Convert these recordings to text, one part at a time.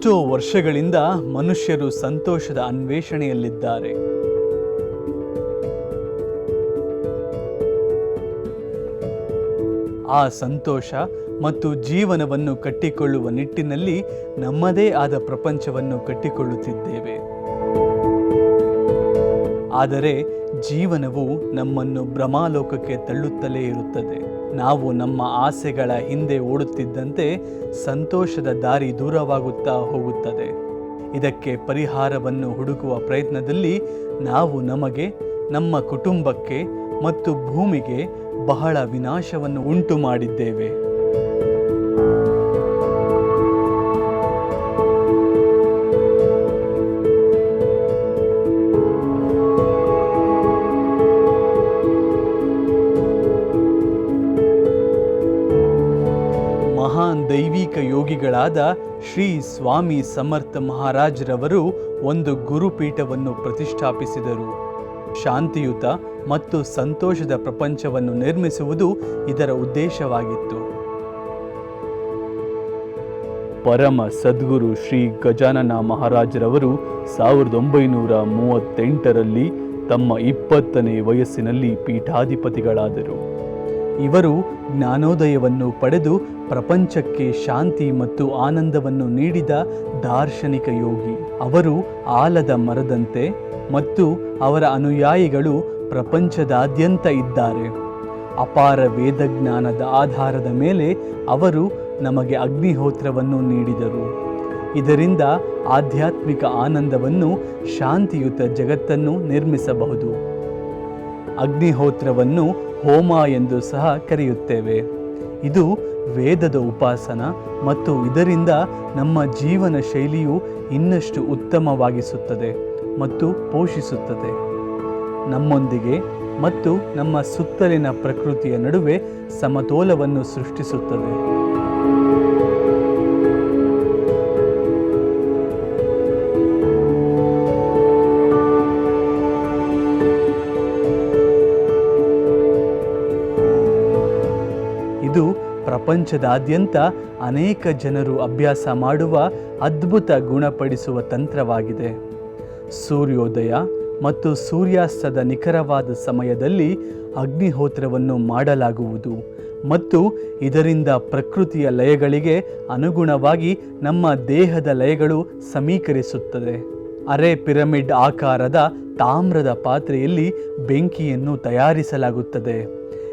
ಎಷ್ಟೋ ವರ್ಷಗಳಿಂದ ಮನುಷ್ಯರು ಸಂತೋಷದ ಅನ್ವೇಷಣೆಯಲ್ಲಿದ್ದಾರೆ. ಆ ಸಂತೋಷ ಮತ್ತು ಜೀವನವನ್ನು ಕಟ್ಟಿಕೊಳ್ಳುವ ನಿಟ್ಟಿನಲ್ಲಿ ನಮ್ಮದೇ ಆದ ಪ್ರಪಂಚವನ್ನು ಕಟ್ಟಿಕೊಳ್ಳುತ್ತಿದ್ದೇವೆ. ಆದರೆ ಜೀವನವು ನಮ್ಮನ್ನು ಭ್ರಮಾಲೋಕಕ್ಕೆ ತಳ್ಳುತ್ತಲೇ ಇರುತ್ತದೆ. ನಾವು ನಮ್ಮ ಆಸೆಗಳ ಹಿಂದೆ ಓಡುತ್ತಿದ್ದಂತೆ ಸಂತೋಷದ ದಾರಿ ದೂರವಾಗುತ್ತಾ ಹೋಗುತ್ತದೆ. ಇದಕ್ಕೆ ಪರಿಹಾರವನ್ನು ಹುಡುಕುವ ಪ್ರಯತ್ನದಲ್ಲಿ ನಾವು ನಮಗೆ, ನಮ್ಮ ಕುಟುಂಬಕ್ಕೆ ಮತ್ತು ಭೂಮಿಗೆ ಬಹಳ ವಿನಾಶವನ್ನು ಉಂಟು ಮಾಡಿದ್ದೇವೆ ದೈವಿಕ ಯೋಗಿಗಳಾದ ಶ್ರೀ ಸ್ವಾಮಿ ಸಮರ್ಥ ಮಹಾರಾಜರವರು ಒಂದು ಗುರುಪೀಠವನ್ನು ಪ್ರತಿಷ್ಠಾಪಿಸಿದರು. ಶಾಂತಿಯುತ ಮತ್ತು ಸಂತೋಷದ ಪ್ರಪಂಚವನ್ನು ನಿರ್ಮಿಸುವುದು ಇದರ ಉದ್ದೇಶವಾಗಿತ್ತು. ಪರಮ ಸದ್ಗುರು ಶ್ರೀ ಗಜಾನನ ಮಹಾರಾಜರವರು ಸಾವಿರದ ಒಂಬೈನೂರ ಮೂವತ್ತೆಂಟರಲ್ಲಿ ತಮ್ಮ ಇಪ್ಪತ್ತನೇ ವಯಸ್ಸಿನಲ್ಲಿ ಪೀಠಾಧಿಪತಿಗಳಾದರು. ಇವರು ಜ್ಞಾನೋದಯವನ್ನು ಪಡೆದು ಪ್ರಪಂಚಕ್ಕೆ ಶಾಂತಿ ಮತ್ತು ಆನಂದವನ್ನು ನೀಡಿದ ದಾರ್ಶನಿಕ ಯೋಗಿ. ಅವರು ಆಲದ ಮರದಂತೆ ಮತ್ತು ಅವರ ಅನುಯಾಯಿಗಳು ಪ್ರಪಂಚದಾದ್ಯಂತ ಇದ್ದಾರೆ. ಅಪಾರ ವೇದಜ್ಞಾನದ ಆಧಾರದ ಮೇಲೆ ಅವರು ನಮಗೆ ಅಗ್ನಿಹೋತ್ರವನ್ನು ನೀಡಿದರು. ಇದರಿಂದ ಆಧ್ಯಾತ್ಮಿಕ ಆನಂದವನ್ನು ಶಾಂತಿಯುತ ಜಗತ್ತನ್ನು ನಿರ್ಮಿಸಬಹುದು. ಅಗ್ನಿಹೋತ್ರವನ್ನು ಹೋಮ ಎಂದು ಸಹ ಕರೆಯುತ್ತೇವೆ. ಇದು ವೇದದ ಉಪಾಸನ ಮತ್ತು ಇದರಿಂದ ನಮ್ಮ ಜೀವನ ಶೈಲಿಯು ಇನ್ನಷ್ಟು ಉತ್ತಮವಾಗಿಸುತ್ತದೆ ಮತ್ತು ಪೋಷಿಸುತ್ತದೆ. ನಮ್ಮೊಂದಿಗೆ ಮತ್ತು ನಮ್ಮ ಸುತ್ತಲಿನ ಪ್ರಕೃತಿಯ ನಡುವೆ ಸಮತೋಲವನ್ನು ಸೃಷ್ಟಿಸುತ್ತದೆ. ಪ್ರಪಂಚದಾದ್ಯಂತ ಅನೇಕ ಜನರು ಅಭ್ಯಾಸ ಮಾಡುವ ಅದ್ಭುತ ಗುಣಪಡಿಸುವ ತಂತ್ರವಾಗಿದೆ. ಸೂರ್ಯೋದಯ ಮತ್ತು ಸೂರ್ಯಾಸ್ತದ ನಿಖರವಾದ ಸಮಯದಲ್ಲಿ ಅಗ್ನಿಹೋತ್ರವನ್ನು ಮಾಡಲಾಗುವುದು ಮತ್ತು ಇದರಿಂದ ಪ್ರಕೃತಿಯ ಲಯಗಳಿಗೆ ಅನುಗುಣವಾಗಿ ನಮ್ಮ ದೇಹದ ಲಯಗಳು ಸಮೀಕರಿಸುತ್ತದೆ. ಅರೆ ಪಿರಮಿಡ್ ಆಕಾರದ ತಾಮ್ರದ ಪಾತ್ರೆಯಲ್ಲಿ ಬೆಂಕಿಯನ್ನು ತಯಾರಿಸಲಾಗುತ್ತದೆ.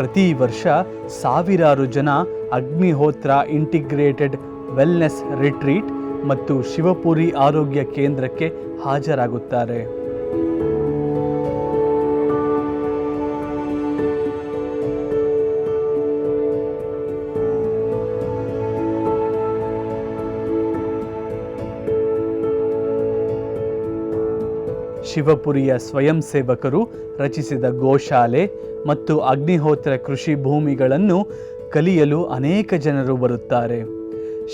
ಪ್ರತಿ ವರ್ಷ ಸಾವಿರಾರು ಜನ ಅಗ್ನಿಹೋತ್ರ ಇಂಟಿಗ್ರೇಟೆಡ್ ವೆಲ್ನೆಸ್ ರಿಟ್ರೀಟ್ ಮತ್ತು ಶಿವಪುರಿ ಆರೋಗ್ಯ ಕೇಂದ್ರಕ್ಕೆ ಹಾಜರಾಗುತ್ತಾರೆ. ಶಿವಪುರಿಯ ಸ್ವಯಂ ಸೇವಕರು ರಚಿಸಿದ ಗೋಶಾಲೆ ಮತ್ತು ಅಗ್ನಿಹೋತ್ರ ಕೃಷಿ ಭೂಮಿಗಳನ್ನು ಕಲಿಯಲು ಅನೇಕ ಜನರು ಬರುತ್ತಾರೆ.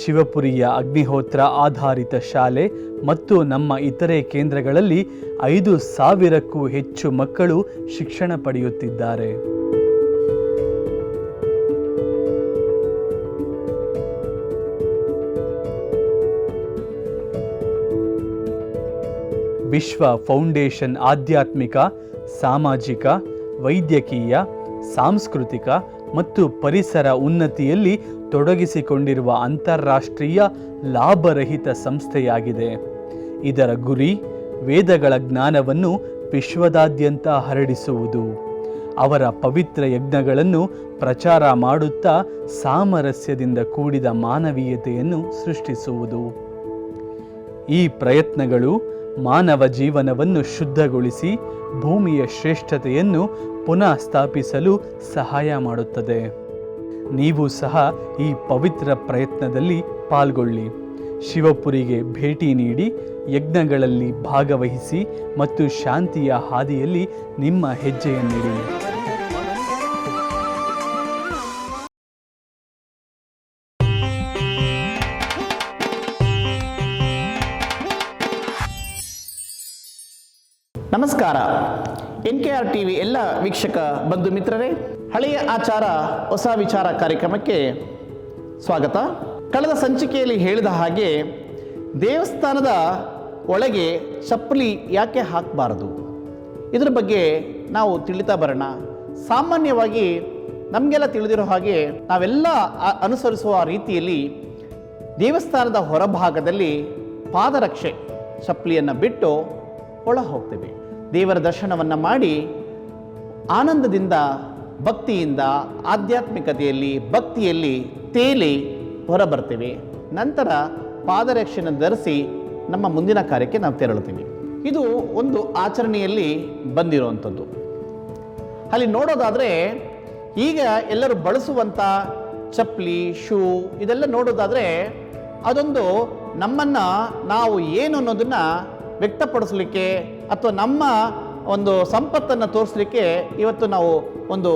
ಶಿವಪುರಿಯ ಅಗ್ನಿಹೋತ್ರ ಆಧಾರಿತ ಶಾಲೆ ಮತ್ತು ನಮ್ಮ ಇತರೆ ಕೇಂದ್ರಗಳಲ್ಲಿ ಐದು ಸಾವಿರಕ್ಕೂ ಹೆಚ್ಚು ಮಕ್ಕಳು ಶಿಕ್ಷಣ ಪಡೆಯುತ್ತಿದ್ದಾರೆ. ವಿಶ್ವ ಫೌಂಡೇಶನ್ ಆಧ್ಯಾತ್ಮಿಕ, ಸಾಮಾಜಿಕ, ವೈದ್ಯಕೀಯ, ಸಾಂಸ್ಕೃತಿಕ ಮತ್ತು ಪರಿಸರ ಉನ್ನತಿಯಲ್ಲಿ ತೊಡಗಿಸಿಕೊಂಡಿರುವ ಅಂತಾರಾಷ್ಟ್ರೀಯ ಲಾಭರಹಿತ ಸಂಸ್ಥೆಯಾಗಿದೆ. ಇದರ ಗುರಿ ವೇದಗಳ ಜ್ಞಾನವನ್ನು ವಿಶ್ವದಾದ್ಯಂತ ಹರಡಿಸುವುದು. ಅವರ ಪವಿತ್ರ ಯಜ್ಞಗಳನ್ನು ಪ್ರಚಾರ ಮಾಡುತ್ತಾ ಸಾಮರಸ್ಯದಿಂದ ಕೂಡಿದ ಮಾನವೀಯತೆಯನ್ನು ಸೃಷ್ಟಿಸುವುದು. ಈ ಪ್ರಯತ್ನಗಳು ಮಾನವ ಜೀವನವನ್ನು ಶುದ್ಧಗೊಳಿಸಿ ಭೂಮಿಯ ಶ್ರೇಷ್ಠತೆಯನ್ನು ಪುನಃ ಸ್ಥಾಪಿಸಲು ಸಹಾಯ ಮಾಡುತ್ತದೆ. ನೀವು ಸಹ ಈ ಪವಿತ್ರ ಪ್ರಯತ್ನದಲ್ಲಿ ಪಾಲ್ಗೊಳ್ಳಿ. ಶಿವಪುರಿಗೆ ಭೇಟಿ ನೀಡಿ ಯಜ್ಞಗಳಲ್ಲಿ ಭಾಗವಹಿಸಿ ಮತ್ತು ಶಾಂತಿಯ ಹಾದಿಯಲ್ಲಿ ನಿಮ್ಮ ಹೆಜ್ಜೆಯನ್ನಿಡಿ. ನಮಸ್ಕಾರ. N K R T V ಎಲ್ಲ ವೀಕ್ಷಕ ಬಂಧು ಮಿತ್ರರೇ, ಹಳೆಯ ಆಚಾರ, ಹೊಸ ವಿಚಾರ ಕಾರ್ಯಕ್ರಮಕ್ಕೆ ಸ್ವಾಗತ. ಕಳೆದ ಸಂಚಿಕೆಯಲ್ಲಿ ಹೇಳಿದ ಹಾಗೆ, ದೇವಸ್ಥಾನದ ಒಳಗೆ ಚಪ್ಪಲಿ ಯಾಕೆ ಹಾಕಬಾರದು? ಇದರ ಬಗ್ಗೆ ನಾವು ತಿಳಿತಾ ಬರೋಣ. ಸಾಮಾನ್ಯವಾಗಿ ನಮಗೆಲ್ಲ ತಿಳಿದಿರೋ ಹಾಗೆ, ನಾವೆಲ್ಲ ಅನುಸರಿಸುವ ರೀತಿಯಲ್ಲಿ ದೇವಸ್ಥಾನದ ಹೊರಭಾಗದಲ್ಲಿ ಪಾದರಕ್ಷೆ, ಚಪ್ಪಲಿಯನ್ನು ಬಿಟ್ಟು ಒಳ ಹೋಗ್ತೇವೆ ದೇವರ ದರ್ಶನವನ್ನು ಮಾಡಿ ಆನಂದದಿಂದ ಭಕ್ತಿಯಿಂದ ಆಧ್ಯಾತ್ಮಿಕತೆಯಲ್ಲಿ ಭಕ್ತಿಯಲ್ಲಿ ತೇಲಿ ಹೊರಬರ್ತೇವೆ. ನಂತರ ಪಾದರಕ್ಷೆಯನ್ನು ಧರಿಸಿ ನಮ್ಮ ಮುಂದಿನ ಕಾರ್ಯಕ್ಕೆ ನಾವು ತೆರಳುತ್ತೀವಿ. ಇದು ಒಂದು ಆಚರಣೆಯಲ್ಲಿ ಬಂದಿರುವಂಥದ್ದು. ಅಲ್ಲಿ ನೋಡೋದಾದರೆ ಈಗ ಎಲ್ಲರೂ ಬಳಸುವಂಥ ಚಪ್ಪಲಿ, ಶೂ ಇದೆಲ್ಲ ನೋಡೋದಾದರೆ ಅದೊಂದು ನಮ್ಮನ್ನು ನಾವು ಏನು ಅನ್ನೋದನ್ನು ವ್ಯಕ್ತಪಡಿಸಲಿಕ್ಕೆ ಅಥವಾ ನಮ್ಮ ಒಂದು ಸಂಪತ್ತನ್ನು ತೋರಿಸಲಿಕ್ಕೆ ಇವತ್ತು ನಾವು ಒಂದು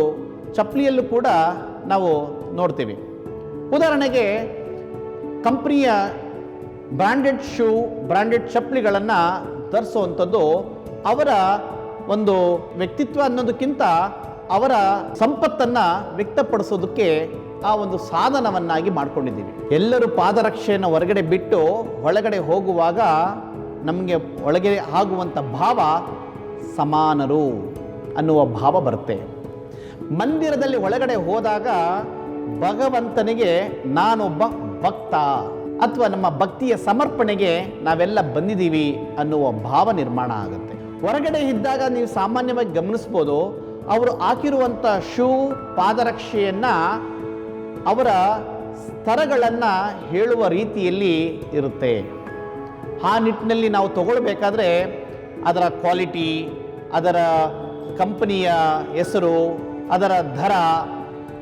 ಚಪ್ಪಲಿಯಲ್ಲೂ ಕೂಡ ನಾವು ನೋಡ್ತೀವಿ. ಉದಾಹರಣೆಗೆ ಕಂಪ್ನಿಯ ಬ್ರ್ಯಾಂಡೆಡ್ ಶೂ ಬ್ರ್ಯಾಂಡೆಡ್ ಚಪ್ಪಲಿಗಳನ್ನು ಧರಿಸುವಂಥದ್ದು ಅವರ ಒಂದು ವ್ಯಕ್ತಿತ್ವ ಅನ್ನೋದಕ್ಕಿಂತ ಅವರ ಸಂಪತ್ತನ್ನು ವ್ಯಕ್ತಪಡಿಸೋದಕ್ಕೆ ಆ ಒಂದು ಸಾಧನವನ್ನಾಗಿ ಮಾಡ್ಕೊಂಡಿದ್ದೀವಿ. ಎಲ್ಲರೂ ಪಾದರಕ್ಷೆಯನ್ನು ಹೊರಗಡೆ ಬಿಟ್ಟು ಒಳಗಡೆ ಹೋಗುವಾಗ ನಮಗೆ ಒಳಗೆ ಆಗುವಂಥ ಭಾವ ಸಮಾನರು ಅನ್ನುವ ಭಾವ ಬರುತ್ತೆ. ಮಂದಿರದಲ್ಲಿ ಒಳಗಡೆ ಹೋದಾಗ ಭಗವಂತನಿಗೆ ನಾನೊಬ್ಬ ಭಕ್ತ ಅಥವಾ ನಮ್ಮ ಭಕ್ತಿಯ ಸಮರ್ಪಣೆಗೆ ನಾವೆಲ್ಲ ಬಂದಿದ್ದೀವಿ ಅನ್ನುವ ಭಾವ ನಿರ್ಮಾಣ ಆಗುತ್ತೆ. ಹೊರಗಡೆ ಇದ್ದಾಗ ನೀವು ಸಾಮಾನ್ಯವಾಗಿ ಗಮನಿಸ್ಬೋದು ಅವರು ಹಾಕಿರುವಂಥ ಶೂ, ಪಾದರಕ್ಷೆಯನ್ನು ಅವರ ಸ್ತರಗಳನ್ನು ಹೇಳುವ ರೀತಿಯಲ್ಲಿ ಇರುತ್ತೆ. ಆ ನಿಟ್ಟಿನಲ್ಲಿ ನಾವು ತಗೊಳ್ಬೇಕಾದ್ರೆ ಅದರ ಕ್ವಾಲಿಟಿ, ಅದರ ಕಂಪನಿಯ ಹೆಸರು, ಅದರ ದರ,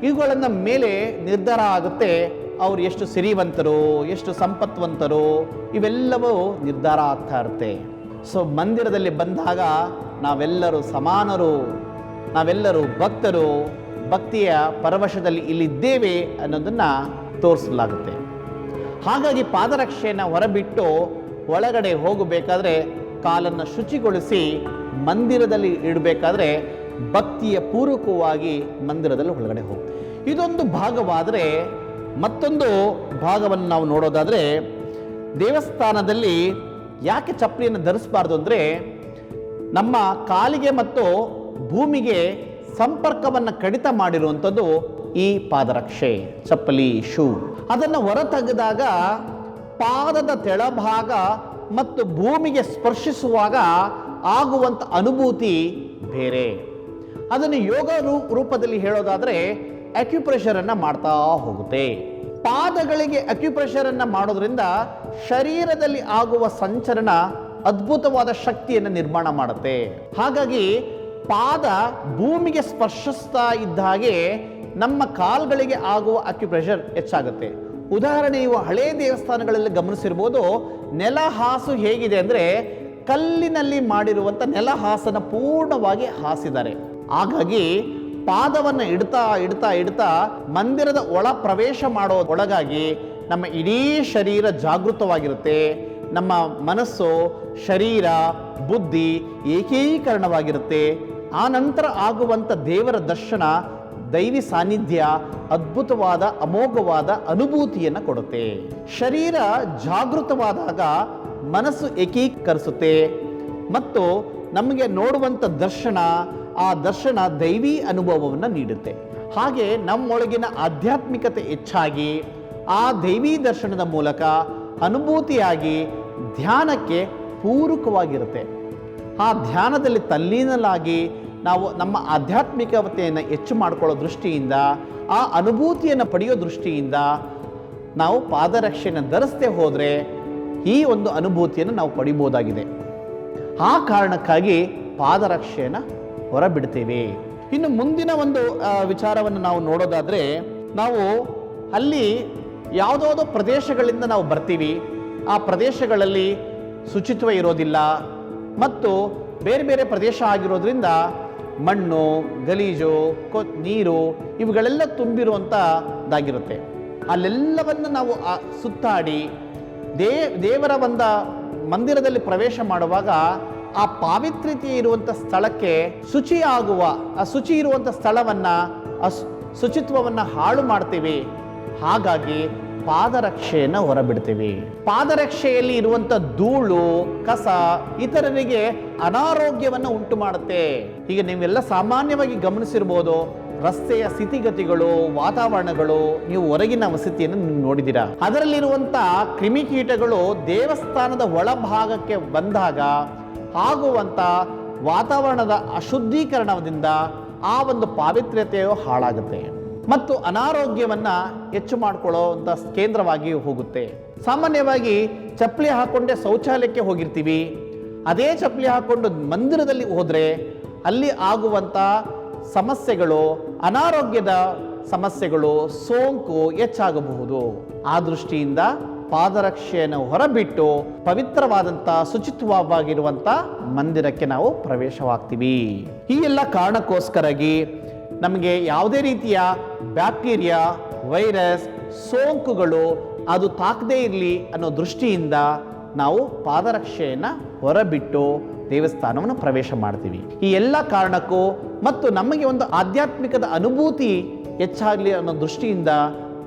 ಇವುಗಳನ್ನ ಮೇಲೆ ನಿರ್ಧಾರ ಆಗುತ್ತೆ. ಅವರು ಎಷ್ಟು ಸಿರಿವಂತರು, ಎಷ್ಟು ಸಂಪತ್ವಂತರು, ಇವೆಲ್ಲವೂ ನಿರ್ಧಾರ ಆಗ್ತಾ ಇರುತ್ತೆ. ಸೊ ಮಂದಿರದಲ್ಲಿ ಬಂದಾಗ ನಾವೆಲ್ಲರೂ ಸಮಾನರು, ನಾವೆಲ್ಲರೂ ಭಕ್ತರು, ಭಕ್ತಿಯ ಪರವಶದಲ್ಲಿ ಇಲ್ಲಿದ್ದೇವೆ ಅನ್ನೋದನ್ನು ತೋರಿಸಲಾಗುತ್ತೆ. ಹಾಗಾಗಿ ಪಾದರಕ್ಷೆಯನ್ನು ಹೊರಬಿಟ್ಟು ಒಳಗಡೆ ಹೋಗಬೇಕಾದ್ರೆ ಕಾಲನ್ನು ಶುಚಿಗೊಳಿಸಿ ಮಂದಿರದಲ್ಲಿ ಇಡಬೇಕಾದ್ರೆ ಭಕ್ತಿಯ ಪೂರ್ವಕವಾಗಿ ಮಂದಿರದಲ್ಲಿ ಒಳಗಡೆ ಹೋಗು. ಇದೊಂದು ಭಾಗವಾದರೆ ಮತ್ತೊಂದು ಭಾಗವನ್ನು ನಾವು ನೋಡೋದಾದರೆ ದೇವಸ್ಥಾನದಲ್ಲಿ ಯಾಕೆ ಚಪ್ಪಲಿಯನ್ನು ಧರಿಸಬಾರ್ದು ಅಂದರೆ ನಮ್ಮ ಕಾಲಿಗೆ ಮತ್ತು ಭೂಮಿಗೆ ಸಂಪರ್ಕವನ್ನು ಕಡಿತ ಮಾಡಿರುವಂಥದ್ದು ಈ ಪಾದರಕ್ಷೆ, ಚಪ್ಪಲಿ, ಶೂ. ಅದನ್ನು ಹೊರತೆಗೆದಾಗ ಪಾದದ ತೆಳಭಾಗ ಮತ್ತು ಭೂಮಿಗೆ ಸ್ಪರ್ಶಿಸುವಾಗ ಆಗುವಂಥ ಅನುಭೂತಿ ಬೇರೆ. ಅದನ್ನು ಯೋಗ ರೂಪದಲ್ಲಿ ಹೇಳೋದಾದರೆ ಅಕ್ಯುಪ್ರೆಷರನ್ನು ಮಾಡ್ತಾ ಹೋಗುತ್ತೆ. ಪಾದಗಳಿಗೆ ಅಕ್ಯುಪ್ರೆಷರನ್ನು ಮಾಡೋದ್ರಿಂದ ಶರೀರದಲ್ಲಿ ಆಗುವ ಸಂಚರಣ ಅದ್ಭುತವಾದ ಶಕ್ತಿಯನ್ನು ನಿರ್ಮಾಣ ಮಾಡುತ್ತೆ. ಹಾಗಾಗಿ ಪಾದ ಭೂಮಿಗೆ ಸ್ಪರ್ಶಿಸ್ತಾ ಇದ್ದ ಹಾಗೆ ನಮ್ಮ ಕಾಲ್ಗಳಿಗೆ ಆಗುವ ಅಕ್ಯುಪ್ರೆಷರ್ ಹೆಚ್ಚಾಗುತ್ತೆ. ಉದಾಹರಣೆ ನೀವು ಹಳೇ ದೇವಸ್ಥಾನಗಳಲ್ಲಿ ಗಮನಿಸಿರ್ಬೋದು. ನೆಲ ಹಾಸು ಹೇಗಿದೆ ಅಂದರೆ ಕಲ್ಲಿನಲ್ಲಿ ಮಾಡಿರುವಂಥ ನೆಲ ಹಾಸನ ಪೂರ್ಣವಾಗಿ ಹಾಸಿದ್ದಾರೆ. ಹಾಗಾಗಿ ಪಾದವನ್ನು ಇಡ್ತಾ ಇಡ್ತಾ ಇಡ್ತಾ ಮಂದಿರದ ಒಳ ಪ್ರವೇಶ ಮಾಡೋ ಒಳಗಾಗಿ ನಮ್ಮ ಇಡೀ ಶರೀರ ಜಾಗೃತವಾಗಿರುತ್ತೆ. ನಮ್ಮ ಮನಸ್ಸು, ಶರೀರ, ಬುದ್ಧಿ ಏಕೀಕರಣವಾಗಿರುತ್ತೆ. ಆ ನಂತರ ಆಗುವಂಥ ದೇವರ ದರ್ಶನ ದೈವಿ ಸಾನ್ನಿಧ್ಯ, ಅದ್ಭುತವಾದ, ಅಮೋಘವಾದ ಅನುಭೂತಿಯನ್ನು ಕೊಡುತ್ತೆ. ಶರೀರ ಜಾಗೃತವಾದಾಗ ಮನಸ್ಸು ಏಕೀಕರಿಸುತ್ತೆ. ಮತ್ತು ನಮಗೆ ನೋಡುವಂಥ ದರ್ಶನ, ಆ ದರ್ಶನ ದೈವಿ ಅನುಭವವನ್ನು ನೀಡುತ್ತೆ. ಹಾಗೆ ನಮ್ಮೊಳಗಿನ ಆಧ್ಯಾತ್ಮಿಕತೆ ಹೆಚ್ಚಾಗಿ, ಆ ದೈವಿ ದರ್ಶನದ ಮೂಲಕ ಅನುಭೂತಿಯಾಗಿ ಧ್ಯಾನಕ್ಕೆ ಪೂರಕವಾಗಿರುತ್ತೆ. ಆ ಧ್ಯಾನದಲ್ಲಿ ತಲ್ಲೀನಲಾಗಿ ನಾವು ನಮ್ಮ ಆಧ್ಯಾತ್ಮಿಕತೆಯನ್ನು ಹೆಚ್ಚು ಮಾಡಿಕೊಳ್ಳೋ ದೃಷ್ಟಿಯಿಂದ, ಆ ಅನುಭೂತಿಯನ್ನು ಪಡೆಯೋ ದೃಷ್ಟಿಯಿಂದ ನಾವು ಪಾದರಕ್ಷೆಯನ್ನು ಧರಿಸದೆ ಹೋದರೆ ಈ ಒಂದು ಅನುಭೂತಿಯನ್ನು ನಾವು ಪಡಿಬೋದಾಗಿದೆ. ಆ ಕಾರಣಕ್ಕಾಗಿ ಪಾದರಕ್ಷೆಯನ್ನು ಹೊರಬಿಡ್ತೇವೆ. ಇನ್ನು ಮುಂದಿನ ಒಂದು ವಿಚಾರವನ್ನು ನಾವು ನೋಡೋದಾದರೆ, ನಾವು ಅಲ್ಲಿ ಯಾವುದಾವುದೋ ಪ್ರದೇಶಗಳಿಂದ ನಾವು ಬರ್ತೀವಿ. ಆ ಪ್ರದೇಶಗಳಲ್ಲಿ ಶುಚಿತ್ವ ಇರೋದಿಲ್ಲ. ಮತ್ತು ಬೇರೆ ಬೇರೆ ಪ್ರದೇಶ ಆಗಿರೋದ್ರಿಂದ ಮಣ್ಣು, ಗಲೀಜು ಕೊ ನೀರು ಇವುಗಳೆಲ್ಲ ತುಂಬಿರುವಂಥದ್ದಾಗಿರುತ್ತೆ ಅಲ್ಲೆಲ್ಲವನ್ನು ನಾವು ಸುತ್ತಾಡಿ ದೇ, ದೇವರ ಒಂದ ಮಂದಿರದಲ್ಲಿ ಪ್ರವೇಶ ಮಾಡುವಾಗ ಆ ಪಾವಿತ್ರ್ಯತೆ ಇರುವಂಥ ಸ್ಥಳಕ್ಕೆ ಶುಚಿಯಾಗುವ, ಆ ಶುಚಿ ಇರುವಂಥ ಸ್ಥಳವನ್ನು, ಆ ಶುಚಿತ್ವವನ್ನ ಹಾಳು ಮಾಡ್ತೀವಿ. ಹಾಗಾಗಿ ಪಾದರಕ್ಷೆಯನ್ನು ಹೊರಬಿಡ್ತೀವಿ. ಪಾದರಕ್ಷೆಯಲ್ಲಿ ಇರುವಂಥ ಧೂಳು, ಕಸ ಇತರರಿಗೆ ಅನಾರೋಗ್ಯವನ್ನು ಉಂಟು ಮಾಡುತ್ತೆ ಈಗ ನೀವೆಲ್ಲ ಸಾಮಾನ್ಯವಾಗಿ ಗಮನಿಸಿರ್ಬೋದು. ರಸ್ತೆಯ ಸ್ಥಿತಿಗತಿಗಳು, ವಾತಾವರಣಗಳು, ನೀವು ಹೊರಗಿನ ವಸತಿಯನ್ನು ನೋಡಿದ್ದೀರಾ. ಅದರಲ್ಲಿರುವಂಥ ಕ್ರಿಮಿಕೀಟಗಳು ದೇವಸ್ಥಾನದ ಒಳಭಾಗಕ್ಕೆ ಬಂದಾಗ ಆಗುವಂಥ ವಾತಾವರಣದ ಅಶುದ್ಧೀಕರಣದಿಂದ ಆ ಒಂದು ಪಾವಿತ್ರ್ಯತೆಯು ಹಾಳಾಗುತ್ತೆ. ಮತ್ತು ಅನಾರೋಗ್ಯವನ್ನು ಹೆಚ್ಚು ಮಾಡಿಕೊಳ್ಳುವಂಥ ಕೇಂದ್ರವಾಗಿ ಹೋಗುತ್ತೆ. ಸಾಮಾನ್ಯವಾಗಿ ಚಪ್ಪಲಿ ಹಾಕ್ಕೊಂಡೇ ಶೌಚಾಲಯಕ್ಕೆ ಹೋಗಿರ್ತೀವಿ. ಅದೇ ಚಪ್ಪಲಿ ಹಾಕ್ಕೊಂಡು ಮಂದಿರದಲ್ಲಿ ಹೋದರೆ ಅಲ್ಲಿ ಆಗುವಂಥ ಸಮಸ್ಯೆಗಳು, ಅನಾರೋಗ್ಯದ ಸಮಸ್ಯೆಗಳು, ಸೋಂಕು ಹೆಚ್ಚಾಗಬಹುದು. ಆ ದೃಷ್ಟಿಯಿಂದ ಪಾದರಕ್ಷೆಯನ್ನು ಹೊರಬಿಟ್ಟು ಪವಿತ್ರವಾದಂಥ ಶುಚಿತ್ವವಾಗಿರುವಂಥ ಮಂದಿರಕ್ಕೆ ನಾವು ಪ್ರವೇಶವಾಗ್ತೀವಿ. ಈ ಎಲ್ಲ ಕಾರಣಕ್ಕೋಸ್ಕರಾಗಿ ನಮಗೆ ಯಾವುದೇ ರೀತಿಯ ಬ್ಯಾಕ್ಟೀರಿಯಾ, ವೈರಸ್, ಸೋಂಕುಗಳು ಅದು ತಾಕದೇ ಇರಲಿ ಅನ್ನೋ ದೃಷ್ಟಿಯಿಂದ ನಾವು ಪಾದರಕ್ಷೆಯನ್ನು ಹೊರಬಿಟ್ಟು ದೇವಸ್ಥಾನವನ್ನು ಪ್ರವೇಶ ಮಾಡ್ತೀವಿ. ಈ ಎಲ್ಲ ಕಾರಣಕ್ಕೂ ಮತ್ತು ನಮಗೆ ಒಂದು ಆಧ್ಯಾತ್ಮಿಕದ ಅನುಭೂತಿ ಹೆಚ್ಚಾಗಲಿ ಅನ್ನೋ ದೃಷ್ಟಿಯಿಂದ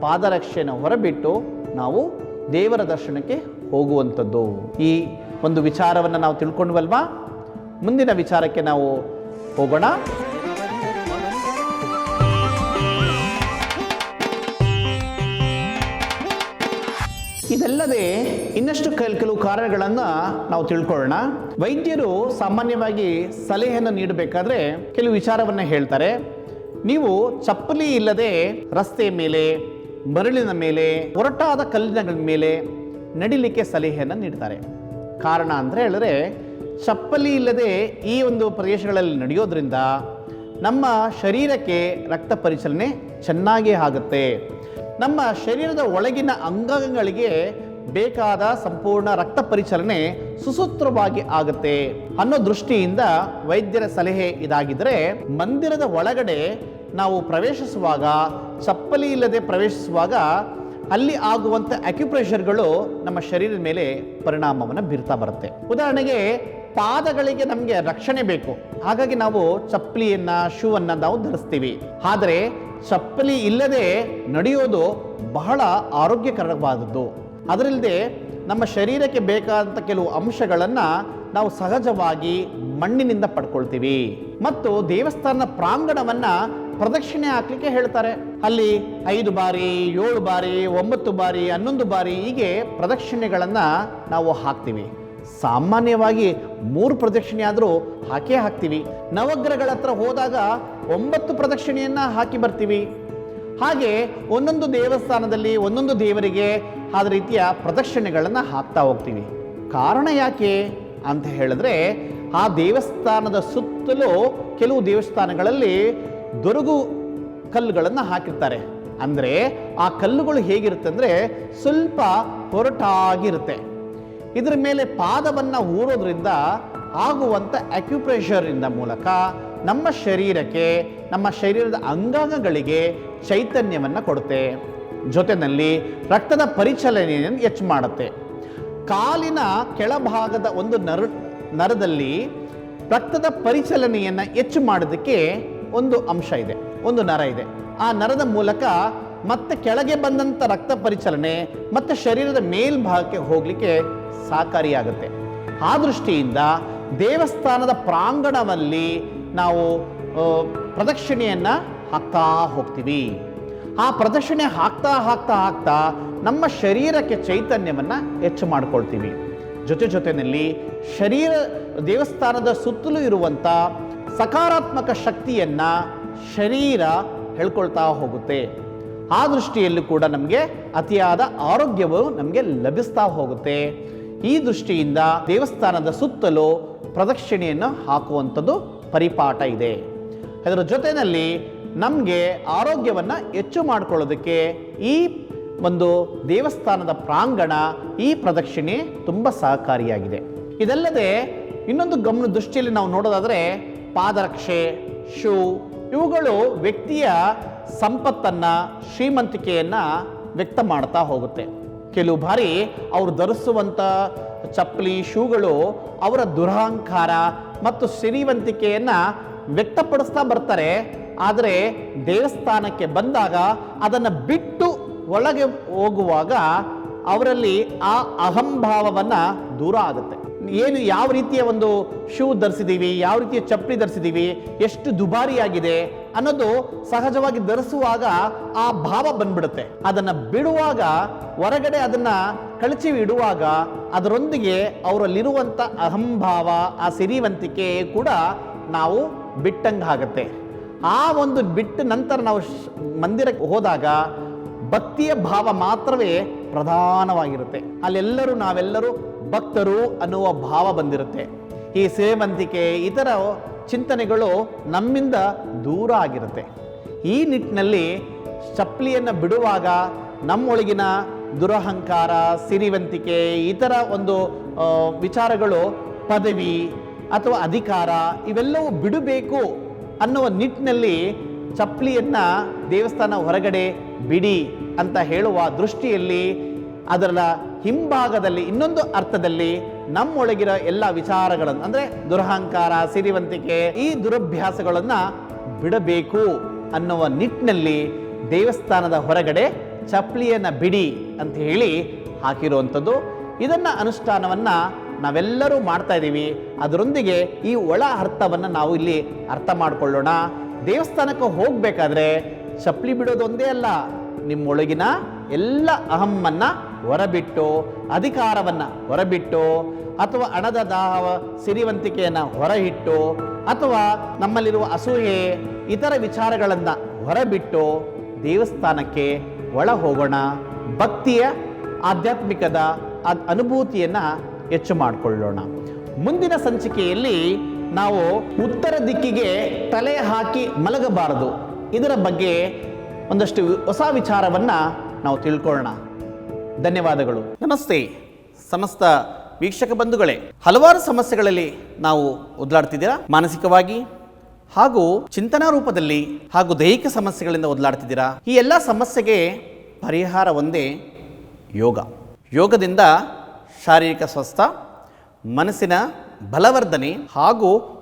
ಪಾದರಕ್ಷೆಯನ್ನು ಹೊರಬಿಟ್ಟು ನಾವು ದೇವರ ದರ್ಶನಕ್ಕೆ ಹೋಗುವಂಥದ್ದು. ಈ ಒಂದು ವಿಚಾರವನ್ನು ನಾವು ತಿಳ್ಕೊಂಡ್ವಲ್ವಾ? ಮುಂದಿನ ವಿಚಾರಕ್ಕೆ ನಾವು ಹೋಗೋಣ. ಇದಲ್ಲದೆ ಇನ್ನಷ್ಟು ಕೆಲ, ಕೆಲವು ಕಾರಣಗಳನ್ನು ನಾವು ತಿಳ್ಕೊಳ್ಳೋಣ. ವೈದ್ಯರು ಸಾಮಾನ್ಯವಾಗಿ ಸಲಹೆಯನ್ನು ನೀಡಬೇಕಾದ್ರೆ ಕೆಲವು ವಿಚಾರವನ್ನು ಹೇಳ್ತಾರೆ. ನೀವು ಚಪ್ಪಲಿ ಇಲ್ಲದೆ ರಸ್ತೆ ಮೇಲೆ, ಮರಳಿನ ಮೇಲೆ, ಒರಟಾದ ಕಲ್ಲಿನಗಳ ಮೇಲೆ ನಡಿಲಿಕ್ಕೆ ಸಲಹೆಯನ್ನು ನೀಡ್ತಾರೆ. ಕಾರಣ ಅಂದರೆ ಹೇಳಿದ್ರೆ, ಚಪ್ಪಲಿ ಇಲ್ಲದೆ ಈ ಒಂದು ಪ್ರದೇಶಗಳಲ್ಲಿ ನಡೆಯೋದ್ರಿಂದ ನಮ್ಮ ಶರೀರಕ್ಕೆ ರಕ್ತ ಪರಿಚಲನೆ ಚೆನ್ನಾಗಿ ಆಗುತ್ತೆ. ನಮ್ಮ ಶರೀರದ ಒಳಗಿನ ಅಂಗಗಳಿಗೆ ಬೇಕಾದ ಸಂಪೂರ್ಣ ರಕ್ತ ಪರಿಚಲನೆ ಸುಸೂತ್ರವಾಗಿ ಆಗುತ್ತೆ ಅನ್ನೋ ದೃಷ್ಟಿಯಿಂದ ವೈದ್ಯರ ಸಲಹೆ ಇದಾಗಿದ್ರೆ ಮಂದಿರದ ಒಳಗಡೆ ನಾವು ಪ್ರವೇಶಿಸುವಾಗ, ಚಪ್ಪಲಿ ಇಲ್ಲದೆ ಪ್ರವೇಶಿಸುವಾಗ ಅಲ್ಲಿ ಆಗುವಂಥ ಅಕ್ಯುಪ್ರೆಷರ್ಗಳು ನಮ್ಮ ಶರೀರದ ಮೇಲೆ ಪರಿಣಾಮವನ್ನು ಬೀರ್ತಾ ಬರುತ್ತೆ. ಉದಾಹರಣೆಗೆ ಪಾದಗಳಿಗೆ ನಮಗೆ ರಕ್ಷಣೆ ಬೇಕು. ಹಾಗಾಗಿ ನಾವು ಚಪ್ಪಲಿಯನ್ನ ಶೂ ಅನ್ನ ನಾವು ಧರಿಸ್ತೀವಿ. ಆದರೆ ಚಪ್ಪಲಿ ಇಲ್ಲದೆ ನಡೆಯೋದು ಬಹಳ ಆರೋಗ್ಯಕರವಾದದ್ದು. ಅದರಲ್ಲದೆ ನಮ್ಮ ಶರೀರಕ್ಕೆ ಬೇಕಾದಂಥ ಕೆಲವು ಅಂಶಗಳನ್ನು ನಾವು ಸಹಜವಾಗಿ ಮಣ್ಣಿನಿಂದ ಪಡ್ಕೊಳ್ತೀವಿ. ಮತ್ತು ದೇವಸ್ಥಾನದ ಪ್ರಾಂಗಣವನ್ನು ಪ್ರದಕ್ಷಿಣೆ ಹಾಕ್ಲಿಕ್ಕೆ ಹೇಳ್ತಾರೆ. ಅಲ್ಲಿ ಐದು ಬಾರಿ, ಏಳು ಬಾರಿ, ಒಂಬತ್ತು ಬಾರಿ, ಹನ್ನೊಂದು ಬಾರಿ ಹೀಗೆ ಪ್ರದಕ್ಷಿಣೆಗಳನ್ನು ನಾವು ಹಾಕ್ತೀವಿ. ಸಾಮಾನ್ಯವಾಗಿ ಮೂರು ಪ್ರದಕ್ಷಿಣೆ ಆದರೂ ಹಾಕೇ ಹಾಕ್ತೀವಿ. ನವಗ್ರಹಗಳ ಹತ್ರ ಹೋದಾಗ ಒಂಬತ್ತು ಪ್ರದಕ್ಷಿಣೆಯನ್ನು ಹಾಕಿ ಬರ್ತೀವಿ. ಹಾಗೆ ಒಂದೊಂದು ದೇವಸ್ಥಾನದಲ್ಲಿ ಒಂದೊಂದು ದೇವರಿಗೆ ಆದ ರೀತಿಯ ಪ್ರದಕ್ಷಿಣೆಗಳನ್ನು ಹಾಕ್ತಾ ಹೋಗ್ತೀವಿ. ಕಾರಣ ಯಾಕೆ ಅಂತ ಹೇಳಿದ್ರೆ ಆ ದೇವಸ್ಥಾನದ ಸುತ್ತಲೂ ಕೆಲವು ದೇವಸ್ಥಾನಗಳಲ್ಲಿ ದೊರಗು ಕಲ್ಲುಗಳನ್ನು ಹಾಕಿರ್ತಾರೆ. ಅಂದರೆ ಆ ಕಲ್ಲುಗಳು ಹೇಗಿರುತ್ತೆ ಅಂದರೆ ಸ್ವಲ್ಪ ಹೊರಟಾಗಿರುತ್ತೆ. ಇದರ ಮೇಲೆ ಪಾದವನ್ನು ಊರೋದ್ರಿಂದ ಆಗುವಂಥ ಅಕ್ಯುಪ್ರೆಷರಿಂದ ಮೂಲಕ ನಮ್ಮ ಶರೀರಕ್ಕೆ, ನಮ್ಮ ಶರೀರದ ಅಂಗಾಂಗಗಳಿಗೆ ಚೈತನ್ಯವನ್ನು ಕೊಡುತ್ತೆ. ಜೊತೆಯಲ್ಲಿ ರಕ್ತದ ಪರಿಚಲನೆಯನ್ನು ಹೆಚ್ಚು ಮಾಡುತ್ತೆ. ಕಾಲಿನ ಕೆಳಭಾಗದ ಒಂದು ನರ, ನರದಲ್ಲಿ ರಕ್ತದ ಪರಿಚಲನೆಯನ್ನು ಹೆಚ್ಚು ಮಾಡೋದಕ್ಕೆ ಒಂದು ಅಂಶ ಇದೆ, ಒಂದು ನರ ಇದೆ. ಆ ನರದ ಮೂಲಕ ಮತ್ತೆ ಕೆಳಗೆ ಬಂದಂಥ ರಕ್ತ ಪರಿಚಲನೆ ಮತ್ತೆ ಶರೀರದ ಮೇಲ್ಭಾಗಕ್ಕೆ ಹೋಗಲಿಕ್ಕೆ ಸಹಕಾರಿಯಾಗುತ್ತೆ. ಆ ದೃಷ್ಟಿಯಿಂದ ದೇವಸ್ಥಾನದ ಪ್ರಾಂಗಣದಲ್ಲಿ ನಾವು ಪ್ರದಕ್ಷಿಣೆಯನ್ನು ಹಾಕ್ತಾ ಹೋಗ್ತೀವಿ. ಆ ಪ್ರದಕ್ಷಿಣೆ ಹಾಕ್ತಾ ಹಾಕ್ತಾ ಹಾಕ್ತಾ ನಮ್ಮ ಶರೀರಕ್ಕೆ ಚೈತನ್ಯವನ್ನು ಹೆಚ್ಚು ಮಾಡ್ಕೊಳ್ತೀವಿ. ಜೊತೆ ಜೊತೆಯಲ್ಲಿ ಶರೀರ, ದೇವಸ್ಥಾನದ ಸುತ್ತಲೂ ಇರುವಂಥ ಸಕಾರಾತ್ಮಕ ಶಕ್ತಿಯನ್ನು ಶರೀರ ಹೇಳ್ಕೊಳ್ತಾ ಹೋಗುತ್ತೆ. ಆ ದೃಷ್ಟಿಯಲ್ಲೂ ಕೂಡ ನಮಗೆ ಅತಿಯಾದ ಆರೋಗ್ಯವು ನಮಗೆ ಲಭಿಸ್ತಾ ಹೋಗುತ್ತೆ. ಈ ದೃಷ್ಟಿಯಿಂದ ದೇವಸ್ಥಾನದ ಸುತ್ತಲೂ ಪ್ರದಕ್ಷಿಣೆಯನ್ನು ಹಾಕುವಂಥದ್ದು ಪರಿಪಾಠ ಇದೆ. ಅದರ ಜೊತೆಯಲ್ಲಿ ನಮಗೆ ಆರೋಗ್ಯವನ್ನು ಹೆಚ್ಚು ಮಾಡಿಕೊಳ್ಳೋದಕ್ಕೆ ಈ ಒಂದು ದೇವಸ್ಥಾನದ ಪ್ರಾಂಗಣ, ಈ ಪ್ರದಕ್ಷಿಣೆ ತುಂಬ ಸಹಕಾರಿಯಾಗಿದೆ. ಇದಲ್ಲದೆ ಇನ್ನೊಂದು ಗಮನ ದೃಷ್ಟಿಯಲ್ಲಿ ನಾವು ನೋಡೋದಾದರೆ ಪಾದರಕ್ಷೆ, ಶೂ ಇವುಗಳು ವ್ಯಕ್ತಿಯ ಸಂಪತ್ತನ್ನು, ಶ್ರೀಮಂತಿಕೆಯನ್ನು ವ್ಯಕ್ತ ಮಾಡ್ತಾ ಹೋಗುತ್ತೆ. ಕೆಲವು ಬಾರಿ ಅವರು ಧರಿಸುವಂಥ ಚಪ್ಪಲಿ, ಶೂಗಳು ಅವರ ದುರಹಂಕಾರ ಮತ್ತು ಸಿರಿವಂತಿಕೆಯನ್ನು ವ್ಯಕ್ತಪಡಿಸ್ತಾ ಬರ್ತಾರೆ. ಆದರೆ ದೇವಸ್ಥಾನಕ್ಕೆ ಬಂದಾಗ ಅದನ್ನು ಬಿಟ್ಟು ಒಳಗೆ ಹೋಗುವಾಗ ಅವರಲ್ಲಿ ಆ ಅಹಂಭಾವವನ್ನು ದೂರ ಆಗುತ್ತೆ. ಏನು ಯಾವ ರೀತಿಯ ಒಂದು ಶೂ ಧರಿಸಿದ್ದೀವಿ ಯಾವ ರೀತಿಯ ಚಪ್ಪಲಿ ಧರಿಸಿದ್ದೀವಿ ಎಷ್ಟು ದುಬಾರಿಯಾಗಿದೆ ಅನ್ನೋದು ಸಹಜವಾಗಿ ಧರಿಸುವಾಗ ಆ ಭಾವ ಬಂದ್ಬಿಡುತ್ತೆ. ಅದನ್ನ ಬಿಡುವಾಗ, ಹೊರಗಡೆ ಅದನ್ನ ಕಳಚಿ ಇಡುವಾಗ ಅದರೊಂದಿಗೆ ಅವರಲ್ಲಿರುವಂಥ ಅಹಂಭಾವ, ಆ ಸಿರಿವಂತಿಕೆ ಕೂಡ ನಾವು ಬಿಟ್ಟಂಗೆ ಆಗುತ್ತೆ. ಆ ಒಂದು ಬಿಟ್ಟ ನಂತರ ನಾವು ಮಂದಿರಕ್ಕೆ ಹೋದಾಗ ಭಕ್ತಿಯ ಭಾವ ಮಾತ್ರವೇ ಪ್ರಧಾನವಾಗಿರುತ್ತೆ. ಅಲ್ಲೆಲ್ಲರೂ ನಾವೆಲ್ಲರೂ ಭಕ್ತರು ಅನ್ನುವ ಭಾವ ಬಂದಿರುತ್ತೆ. ಈ ಸೇವಂತಿಕೆ ಇತರ ಚಿಂತನೆಗಳು ನಮ್ಮಿಂದ ದೂರ ಆಗಿರುತ್ತೆ. ಈ ನಿಟ್ಟಿನಲ್ಲಿ ಚಪ್ಪಲಿಯನ್ನು ಬಿಡುವಾಗ ನಮ್ಮೊಳಗಿನ ದುರಹಂಕಾರ, ಸಿರಿವಂತಿಕೆ, ಇತರ ಒಂದು ವಿಚಾರಗಳು, ಪದವಿ ಅಥವಾ ಅಧಿಕಾರ ಇವೆಲ್ಲವೂ ಬಿಡಬೇಕು ಅನ್ನುವ ನಿಟ್ಟಿನಲ್ಲಿ ಚಪ್ಪಲಿಯನ್ನು ದೇವಸ್ಥಾನ ಹೊರಗಡೆ ಬಿಡಿ ಅಂತ ಹೇಳುವ ದೃಷ್ಟಿಯಲ್ಲಿ ಅದರ ಹಿಂಭಾಗದಲ್ಲಿ ಇನ್ನೊಂದು ಅರ್ಥದಲ್ಲಿ ನಮ್ಮೊಳಗಿರೋ ಎಲ್ಲ ವಿಚಾರಗಳನ್ನು, ಅಂದರೆ ದುರಹಂಕಾರ, ಸಿರಿವಂತಿಕೆ, ಈ ದುರಭ್ಯಾಸಗಳನ್ನು ಬಿಡಬೇಕು ಅನ್ನುವ ನಿಟ್ಟಿನಲ್ಲಿ ದೇವಸ್ಥಾನದ ಹೊರಗಡೆ ಚಪ್ಪಲಿಯನ್ನು ಬಿಡಿ ಅಂತ ಹೇಳಿ ಹಾಕಿರುವಂಥದ್ದು. ಇದನ್ನು ಅನುಷ್ಠಾನವನ್ನು ನಾವೆಲ್ಲರೂ ಮಾಡ್ತಾ ಇದ್ದೀವಿ. ಅದರೊಂದಿಗೆ ಈ ಒಳ ಅರ್ಥವನ್ನು ನಾವು ಇಲ್ಲಿ ಅರ್ಥ ಮಾಡಿಕೊಳ್ಳೋಣ. ದೇವಸ್ಥಾನಕ್ಕೆ ಹೋಗಬೇಕಾದ್ರೆ ಚಪ್ಪಲಿ ಬಿಡೋದು ಒಂದೇ ಅಲ್ಲ, ನಿಮ್ಮೊಳಗಿನ ಎಲ್ಲ ಅಹಮ್ಮನ್ನು ಹೊರಬಿಟ್ಟು, ಅಧಿಕಾರವನ್ನು ಹೊರಬಿಟ್ಟು, ಅಥವಾ ಹಣದ ದಾಹ ಸಿರಿವಂತಿಕೆಯನ್ನು ಹೊರಹಿಟ್ಟು, ಅಥವಾ ನಮ್ಮಲ್ಲಿರುವ ಅಸೂಯೆ, ಇತರ ವಿಚಾರಗಳನ್ನು ಹೊರಬಿಟ್ಟು ದೇವಸ್ಥಾನಕ್ಕೆ ಒಳ ಹೋಗೋಣ ಭಕ್ತಿಯ ಆಧ್ಯಾತ್ಮಿಕದ ಅನುಭೂತಿಯನ್ನು ಹೆಚ್ಚು ಮಾಡಿಕೊಳ್ಳೋಣ. ಮುಂದಿನ ಸಂಚಿಕೆಯಲ್ಲಿ ನಾವು ಉತ್ತರ ದಿಕ್ಕಿಗೆ ತಲೆ ಹಾಕಿ ಮಲಗಬಾರದು. ಇದರ ಬಗ್ಗೆ ಒಂದಷ್ಟು ಹೊಸ ವಿಚಾರವನ್ನು ನಾವು ತಿಳ್ಕೊಳ್ಳೋಣ. ಧನ್ಯವಾದಗಳು. ನಮಸ್ತೆ. ಸಮಸ್ತ ವೀಕ್ಷಕ ಬಂಧುಗಳೇ, ಹಲವಾರು ಸಮಸ್ಯೆಗಳಲ್ಲಿ ನಾವು ಒದಲಾಡ್ತಿದ್ದೀರಾ ಮಾನಸಿಕವಾಗಿ ಹಾಗೂ ಚಿಂತನಾ ರೂಪದಲ್ಲಿ ಹಾಗೂ ದೈಹಿಕ ಸಮಸ್ಯೆಗಳಿಂದ ಒದಲಾಡ್ತಿದ್ದೀರಾ ಈ ಎಲ್ಲ ಸಮಸ್ಯೆಗೆ ಪರಿಹಾರ ಒಂದೇ ಯೋಗ. ಯೋಗದಿಂದ ಶಾರೀರಿಕ ಸ್ವಸ್ಥ, ಮನಸ್ಸಿನ ಬಲವರ್ಧನೆ ಹಾಗೂ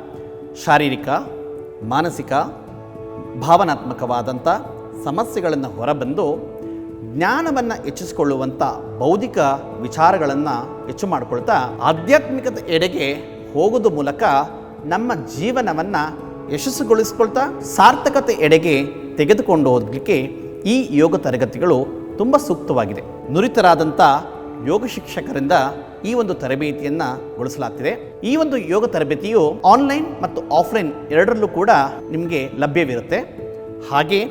ಶಾರೀರಿಕ, ಮಾನಸಿಕ, ಭಾವನಾತ್ಮಕವಾದಂಥ ಸಮಸ್ಯೆಗಳನ್ನು ಹೊರಬಂದು ಜ್ಞಾನವನ್ನು ಹೆಚ್ಚಿಸಿಕೊಳ್ಳುವಂಥ ಬೌದ್ಧಿಕ ವಿಚಾರಗಳನ್ನು ಹೆಚ್ಚು ಮಾಡಿಕೊಳ್ತಾ ಆಧ್ಯಾತ್ಮಿಕತೆ ಎಡೆಗೆ ಹೋಗೋದು ಮೂಲಕ ನಮ್ಮ ಜೀವನವನ್ನು ಯಶಸ್ಸುಗೊಳಿಸ್ಕೊಳ್ತಾ ಸಾರ್ಥಕತೆ ಎಡೆಗೆ ತೆಗೆದುಕೊಂಡು ಹೋಗಲಿಕ್ಕೆ ಈ ಯೋಗ ತರಗತಿಗಳು ತುಂಬ ಸೂಕ್ತವಾಗಿದೆ. ನುರಿತರಾದಂಥ ಯೋಗ ಶಿಕ್ಷಕರಿಂದ ಈ ಒಂದು ತರಬೇತಿಯನ್ನು ಗೊಳಿಸಲಾಗ್ತಿದೆ ಈ ಒಂದು ಯೋಗ ತರಬೇತಿಯು ಆನ್ಲೈನ್ ಮತ್ತು ಆಫ್ಲೈನ್ ಎರಡರಲ್ಲೂ ಕೂಡ ನಿಮಗೆ ಲಭ್ಯವಿರುತ್ತೆ. ಹಾಗೆ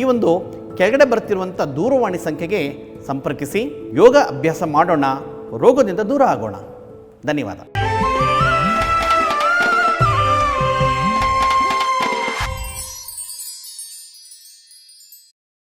ಈ ಒಂದು ಕೆಳಗಡೆ ಬರ್ತಿರುವಂಥ ದೂರವಾಣಿ ಸಂಖ್ಯೆಗೆ ಸಂಪರ್ಕಿಸಿ ಯೋಗ ಅಭ್ಯಾಸ ಮಾಡೋಣ, ರೋಗದಿಂದ ದೂರ ಆಗೋಣ. ಧನ್ಯವಾದ.